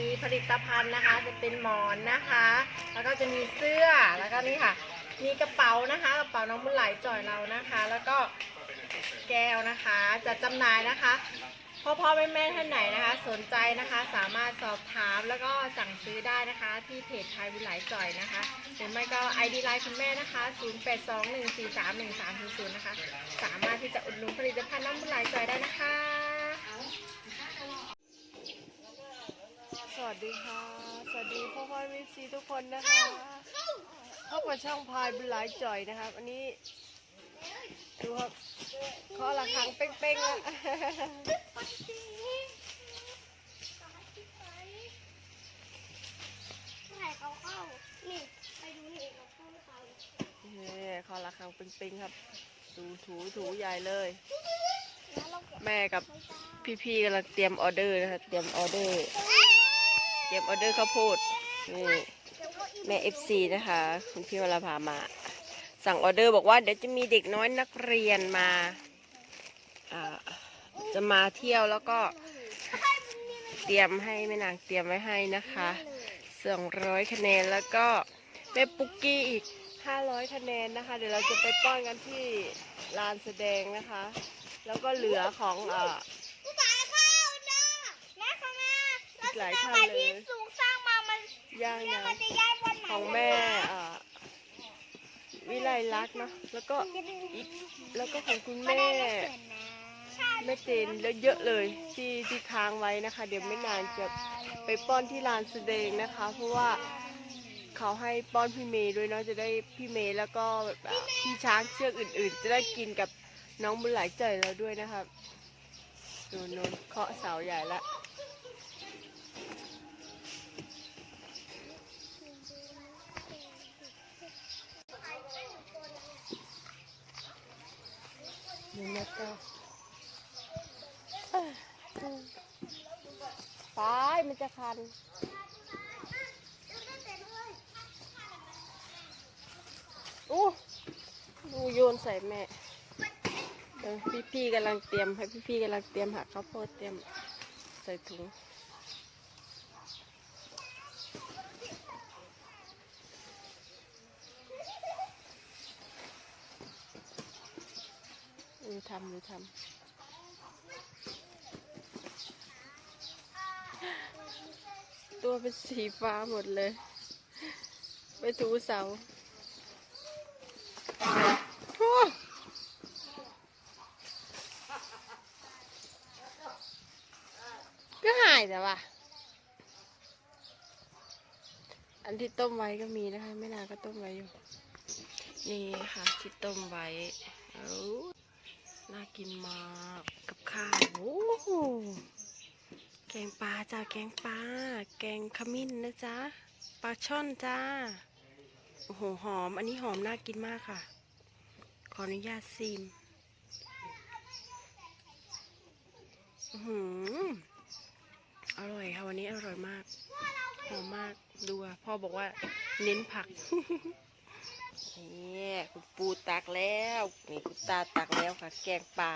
มีผลิตภัณฑ์นะคะจะเป็นหมอนนะคะ แล้วก็จะมีเสื้อแล้วก็นี่ค่ะ มีกระเป๋านะคะกระเป๋าน้องบุญไหลจ่อยเรานะคะ แล้วก็แก้วนะคะจะจำหน่ายนะคะพ่อพ่อแม่แม่ท่านไหนนะคะ สนใจนะคะสามารถสอบถามแล้วก็สั่งซื้อได้นะคะ ที่เพจไทยบุญไลจ่อยนะคะหรือไม่ก็ ID ไลน์คุณแม่นะคะ 0821431300นะคะ สามารถที่จะอุดหนุนผลิตภัณฑ์น้ำบุญไหลจ่อยได้นะคะ ส วัสดีค่ะ สวัสดีพ่อพ่อวิซีทุกคนนะคะพบกับช่องพายบุญหลายจ่อยนะครับ อันนี้ดูครับเคาะระฆังเป้งๆแล้วถ่ายเขาเข้านี่ไปดูนี่เขาเข้าเขานี่เคาะระฆังเป้งๆครับดูถูถูใหญ่เลยแล้วเราเก็บแม่กับพี่ๆกำลังเตรียมออเดอร์นะคะเตรียมออเดอร์ เตรียมออเดอร์ข้าวโพดนี่เก็บเก้าอี้แม่ FC นะคะ คุณพี่วราภามา สั่งออเดอร์บอกว่าเดี๋ยวจะมีเด็กน้อยนักเรียนมาจะมาเที่ยวแล้วก็เตรียมให้แม่นางเตรียมไว้ให้นะคะ200คะแนนแล้วก็แม่ปุ๊กกี้อีก500คะแนนนะคะ เดี๋ยวเราจะไปป้อนกันที่ลานแสดงนะคะ แล้วก็เหลือของอ่า ผู้ชายเข้าจ้าแม่ข้างหน้า หลายท่านเลย สูงสร้างมา มันย่างนี่ยนะมันจะย้ายวันไหนของแม่อ่าวิไลลักษณ์เนาะแล้วก็อีกแล้วก็ของคุณแม่แม่เจนแล้วเยอะเลยที่ที่ค้างไว้นะคะ เดี๋ยวไม่นานจะไปป้อนที่ลานแสดงนะคะ เพราะว่าเขาให้ป้อนพี่เมย์ด้วยเนาะจะได้พี่เมย์แล้วก็พี่ช้างเชือกอื่น ๆ จะได้กินกับน้องบุญหลายใจเราด้วยนะครับนูนนเคาะเสาใหญ่ละ นี่นะก็ตายไปมันจะคันอู้ดูโยนใส่แม่พี่ๆกำลังเตรียมให้พี่ๆกำลังเตรียมหักข้าวโพดเตรียมใส่ถุง ดูทำดูทำตัวเป็นสีฟ้าหมดเลย ไปถูเสาก็หายแต่ว่าอันที่ต้มไว้ก็มีนะคะ ไม่นานก็ต้มไว้อยู่ นี่ค่ะที่ต้มไว้ น่ากินมากกับข้าวโอ้โหแกงปลาจ้าแกงปลาแกงขมิ้นนะจ๊ะปลาช่อนจ้าโอ้โหหอม อันนี้หอมน่ากินมากค่ะ ขออนุญาตซิมอื้อหืออร่อยค่ะวันนี้อร่อยมากหอมมากดูอะพ่อบอกว่าเน้นผัก นี่คุณปูตักแล้วนี่คุณตาตักแล้วค่ะ แกงปลา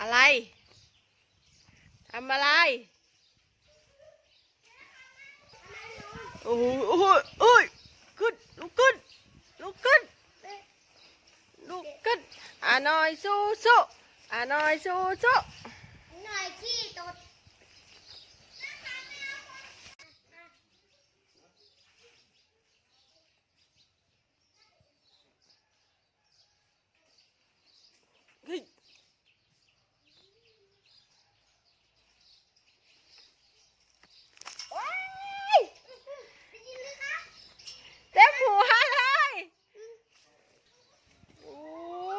อะไรทำอะไรโอ้โหโอ้โหโอ้ยขึ้นลุกขึ้นลุกขึ้นลุกขึ้นอ่าน้อยสู้สู้อ่าน้อยสู้สู้ หน่อยขี้ตด เฮ้ย โอ้ยได้ยินไหมคะ เต็มหัวเลยโอ้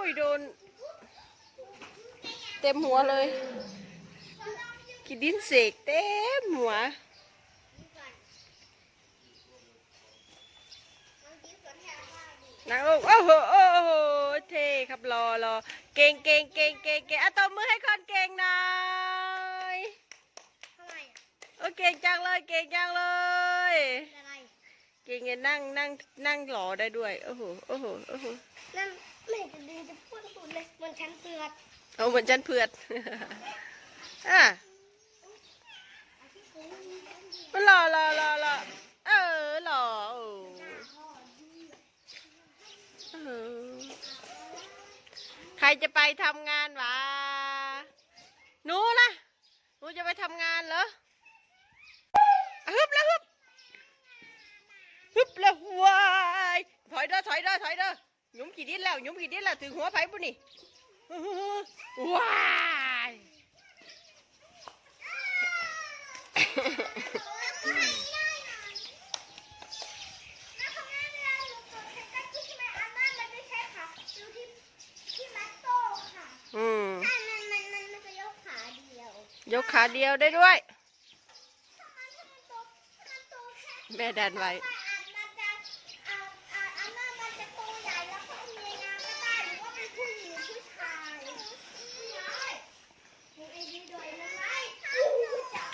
ยโดน เต็มหัวเลยกินดินเสกเต็มหัวนั่งลงโอ้โหโอ้โหเท่ครับรอรอเก่งเก่งเก่งเก่งเก่งอะตบมือให้คนเก่งหน่อยทำไมอะโอ้เก่งจังเลยเก่งจังเลยเป็นอะไรเก่งเนี่ยนั่งนั่งนั่งหล่อได้ด้วยโอ้โหโอ้โหโอ้โหนั่นไม่เห็นจะดึงจะพูดสุด เลยมันมันชั้นเปลือกเอาเหมือนจันเผือด อะหล่อหล่อหล่อหล่อเออหล่อโอ้เออใครจะไปทำงานวะหนูนะหนูจะไปทำงานเหรออะฮึบแล้วฮึบฮึบแล้ววายถอยเด้อถอยเด้อถอยเด้อ ยุมกี่ดินแล้วหยุมกี่ดินแล้วถึงหัวไผ่ปุ่นนี่ว้ายอืมยกขาเดียวได้ด้วย แม่ดันไว้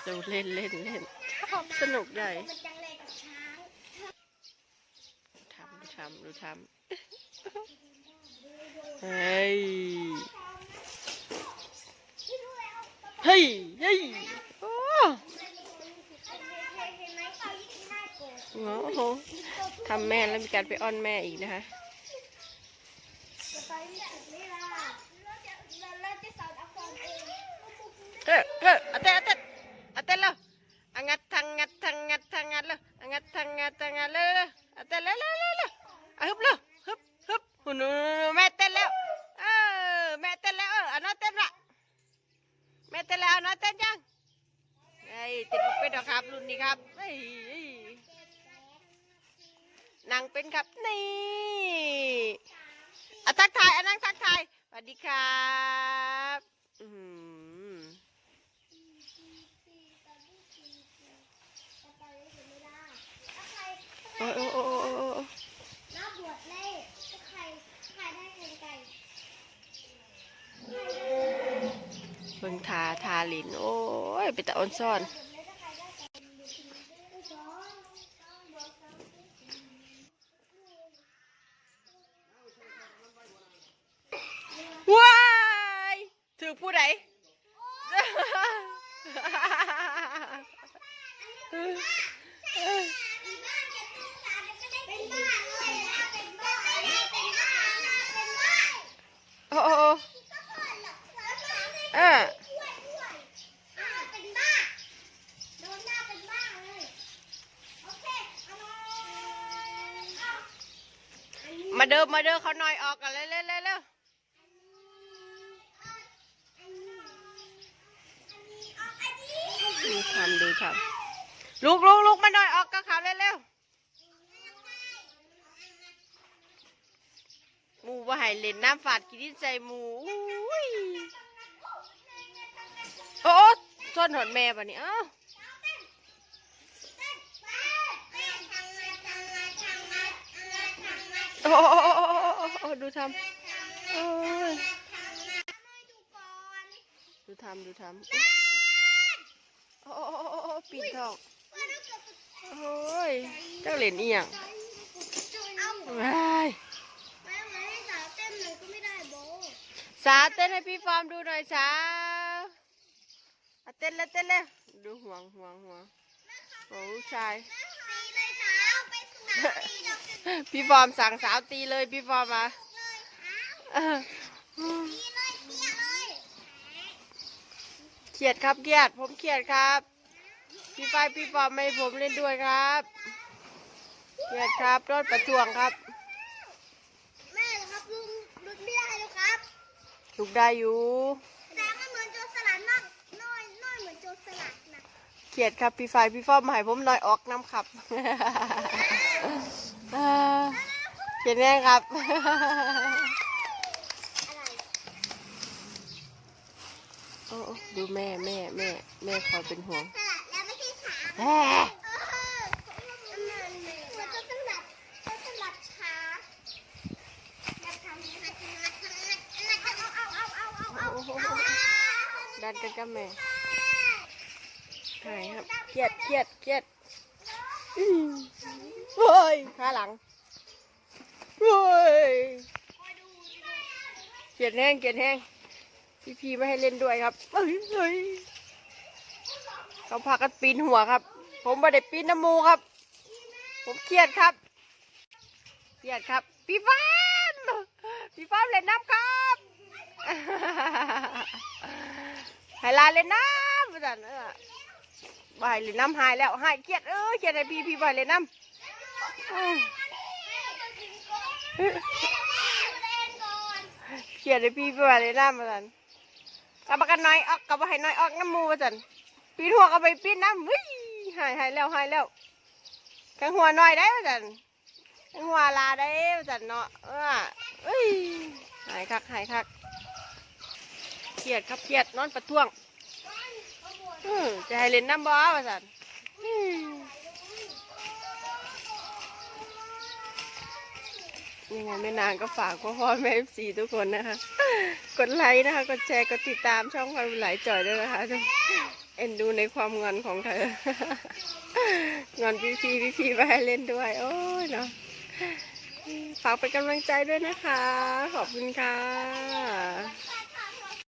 ดูเล่นเล่นเล่นชอบสนุกใหญ่มันจังเลยกับช้างทำดูทำดูทำเฮ้ย เฮ้ย เฮ้ย โอ้โหทำแม่แล้วมีการไปอ้อนแม่อีกนะคะเออเออเอาเต้ ทางงัดทางงัดทางงัดแล้วอังัดทางงัดทางงัดเลยเลยเต้นเลยเลยเลยเลยฮึบเลยฮึบฮึบหุ่นแม่เต้นแล้วเออแม่เต้นแล้วเออเอาน้อยเต้นละแม่เต้นแล้วน้อยเต้นยังไอ้ยติดมุกเป็นหรอครับรุ่นนี้ครับเฮ้ยเฮ้ยนางเป็นครับนี่อะทักทายอะนั่งทักทายสวัสดีครับ โอ้โอ้โอ้โอ้โอ้น้าบวชเลยใครใครได้เงินไก่เบิ่งทาทาลินโอ้ยไปตะออนซ่อน ว้ายถือผู้ใด เป็นบ้านเลยนะเป็นบ้านเป็นบ้านเป็นบ้าน โอ้โอ้โอ้ เออช่วยช่วยอ่าเป็นบ้าโดนหน้าเป็นบ้าเลยโอ เอามาเออมาเดิมมาเดิมเขาหน่อยออกกันเร็วเร็วเร็วเร็วอันนี้อันนี้เอาอันนี้ดูทำดูทำลุกลุกลุกมาหน่อยออกกับเขาเร็วเร็ว หมูว่าให้เล่นน้ำฝาดกินดินใส่หมูอุ้ยโอ้โซ่อนหอดแม่ป่ะนี่เอ้าโอ้โอ้โอ้ดูทำดูทำดูทำโอ้ปีนทองโอ้ยเจ้าเหรียญอียังว้าย สาเต้นให้พี่ฟอร์มดูหน่อยสาวอะเต้นแล้วเต้นแล้วดูห่วงห่วงห่วงโอ้ลูกชายพี่ฟอร์มสั่งสาวตีเลยพี่ฟอร์มมาเออเครียดครับเครียดผมเครียดครับ พี่ไฟพี่ฟอร์มไม่ให้ผมเล่นด้วยครับเครียดครับรถประท้วงครับ แม่ครับลุงลุงไม่ได้แล้วครับ ลูกได้อยู่แต่มันเหมือนโจรสลัดมากน้อยน้อยเหมือนโจรสลัดนะเครียดครับพี่ไฟพี่ฟอร์มมาให้ผมหน่อยออกน้ำขับเออเครียดแน่ครับอะไรโอ้โอ้ดูแม่แม่แม่แม่คอยเป็นห่วงสลัดแล้วไม่ใช่ขา แม่ เออมันโจรสลัดโจรสลัดขาแบบทำงัดงัดงัดงัดเอาเอาเอาเอาเอาเอาเอา ดัน กันกับแม่หายครับเครียดเครียดเครียดอืมเฮ้ยขาหลังเฮ้ยเคลียดแห้งเกลียดแห้งพี่พีไม่ให้เล่นด้วยครับเฮ้ยเฮ้ยเขาพากันปีนหัวครับ ผมไม่ได้ปีนน้ำมูครับ ผมเครียดครับเครียดครับ พี่ฟ้านพี่ฟ้านเล่นน้ำครับ ให้ลาเล่นน้ำประจันเออบายเล่นน้ำหายแล้วหายเครียดเออเครียดไอพี่พี่บายเล่นน้ำเขียนให้พี่ไปว่าเลยน้ำมาสันกลับกันน้อยออกกลับมาให้น้อยออกน้ำมูมาสันปีนหัวก็ไปปีนน้ำวิ่หายหายแล้วหายแล้วกันหัวน้อยได้มาสันกันหัวลาได้มาสันเนาะเออเอ้ยหายคักหายคัก เครียดครับเครียดนอนประท้วงอืมจะให้เล่นน้ำบ่มาสันยังไงไม่นานก็ฝากพ่อพ่อแม่สีทุกคนนะคะ กดไลค์นะคะ กดแชร์ กดติดตามช่องความไหลจ่อยด้วยนะคะทุกเอ็นดูในความงอนของเธองอนพี่พี่พี่พี่ไปให้เล่นด้วย โอ้ยเนาะฝากเป็นกำลังใจด้วยนะคะ ขอบคุณค่ะ